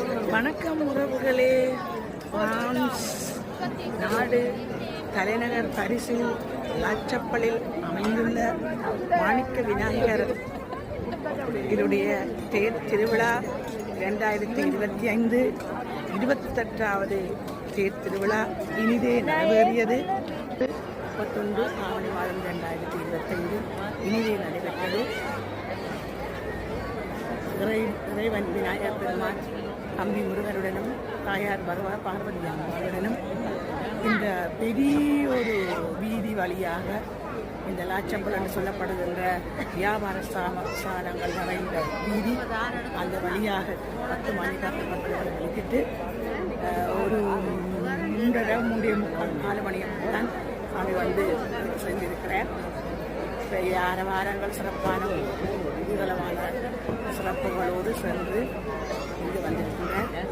வணக்கம் உறவுகளே. பிரான்ஸ் நாடு தலைநகர் பரிசில் லாச்சப்பலில் அமைந்துள்ள மாணிக்க விநாயகர் இதனுடைய தேர் திருவிழா இரண்டாயிரத்தி இருபத்தி ஐந்து இருபத்தெட்டாவது தேர் திருவிழா இனிதே நிறைவேறியது முப்பத்தொன்று ஆவணி மாதம் இரண்டாயிரத்தி இருபத்தைந்து இனிதே நடைபெற்றது. இறை இறைவன் விநாயகர் பெருமாள் தம்பி முருகருடனும் தாயார் பகவா பார்வதி அம்மாவுடனும் இந்த பெரிய ஒரு வீதி வழியாக இந்த லாச்சம்பளம்னு சொல்லப்படுகின்ற வியாபார சாம நிறைந்த வீதி அந்த வழியாக பத்து மணி பத்து மக்கள் வலிக்கிட்டு ஒரு மூன்றரை மூன்றே முக்கால் நாலு மணி தான் சாமி வந்து செஞ்சிருக்கிறார் பெரிய வாரங்கள் சிறப்பான விதமான சிறப்புகளோடு சென்று இங்கே வந்திருக்கிறேன்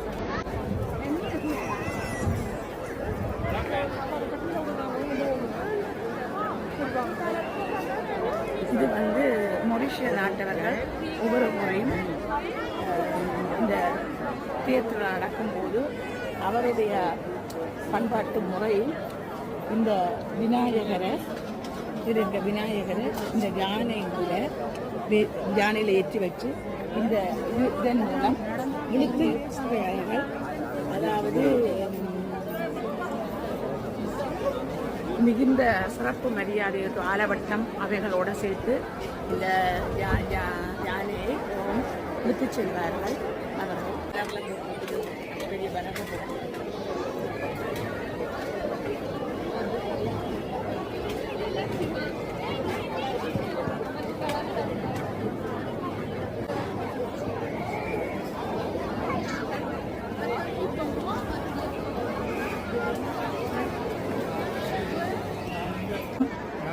இது வந்து மொரிஷிய நாட்டவர்கள் ஒவ்வொரு முறையும் இந்த தேர்தல் நடக்கும்போது அவருடைய பண்பாட்டு முறையில் இந்த விநாயகரை இது இந்த விநாயகரை இந்த யானை கூட யானையில் ஏற்றி வச்சு இந்த இதன் மூலம் இழுத்து சுவையாளர்கள் அதாவது மிகுந்த சிறப்பு மரியாதை ஆலவட்டம் அவைகளோடு சேர்த்து இந்த யானையை இழுத்து செல்வார்கள். அவர்கள் பெரிய பரப்பு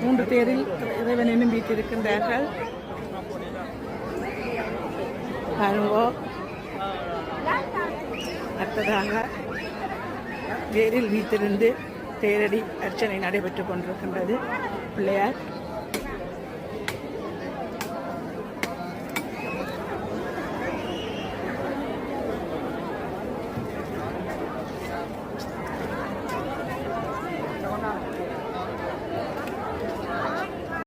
மூன்று பேரில் இறைவன் இன்னும் வீட்டிருக்கின்றார்கள் பாருங்கோ. அடுத்ததாக தேரில் வீத்திருந்து தேரடி அர்ச்சனை நடைபெற்றுக் கொண்டிருக்கின்றது. பிள்ளையார்.